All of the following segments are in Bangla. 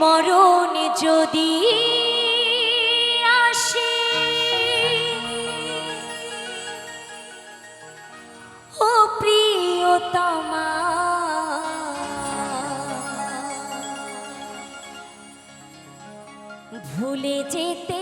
মরণ যদি আসে ও প্রিয়তমা ভুলে যেতে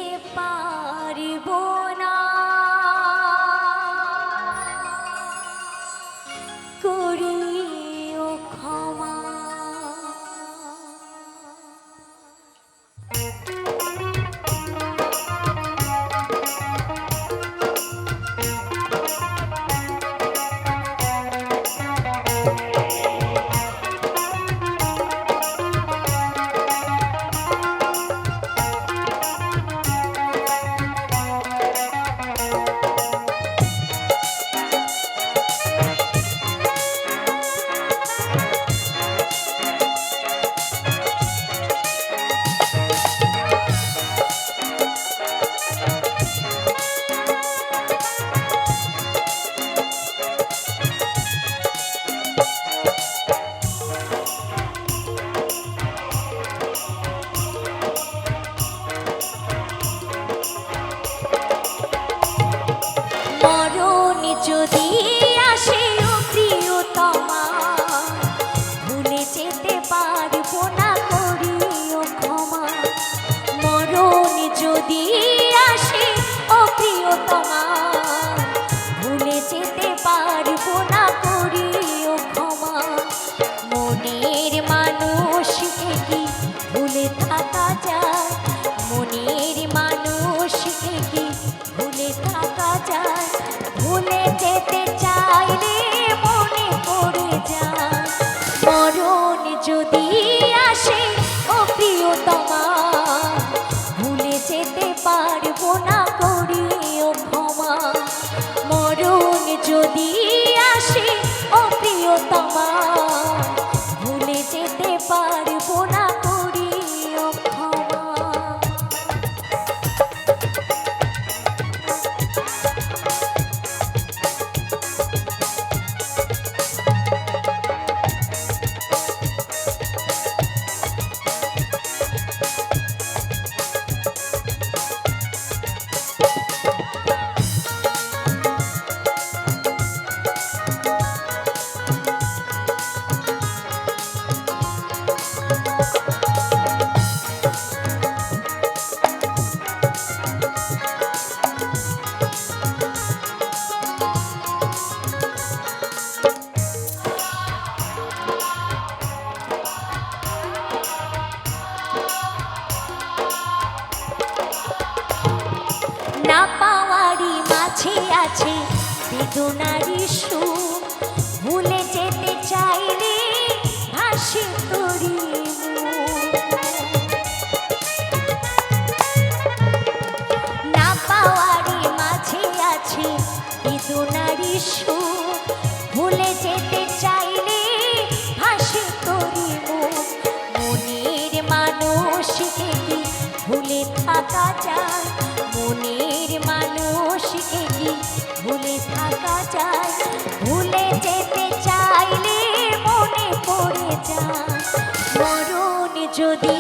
就 কাছে বেদনারি সু ভুলে যেতে চাইলে হাসি তরি না পাওয়ারি মাঝে আছে বেদনারি সু ভুলে যেতে চাইলে হাসি তরি মনের মানুষ কি ভুলে থাকা যায়। ভুলে থাকা চাই ভুলে যেতে চাইলে মনে পড়ে যা মরণ যদি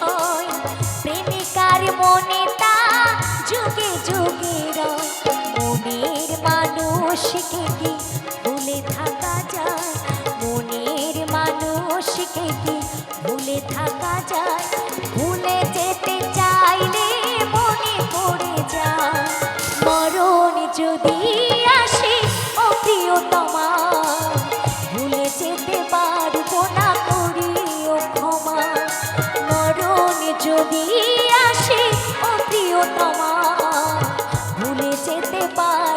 হয়। প্রেমিকার মনে তা যুগে যুগে রয়। মনের মানুষকে থাকা যায়। মনের মানুষকে কি ভুলে থাকা যায়। ভুলে যেতে আসি ও ভুলে যেতে পার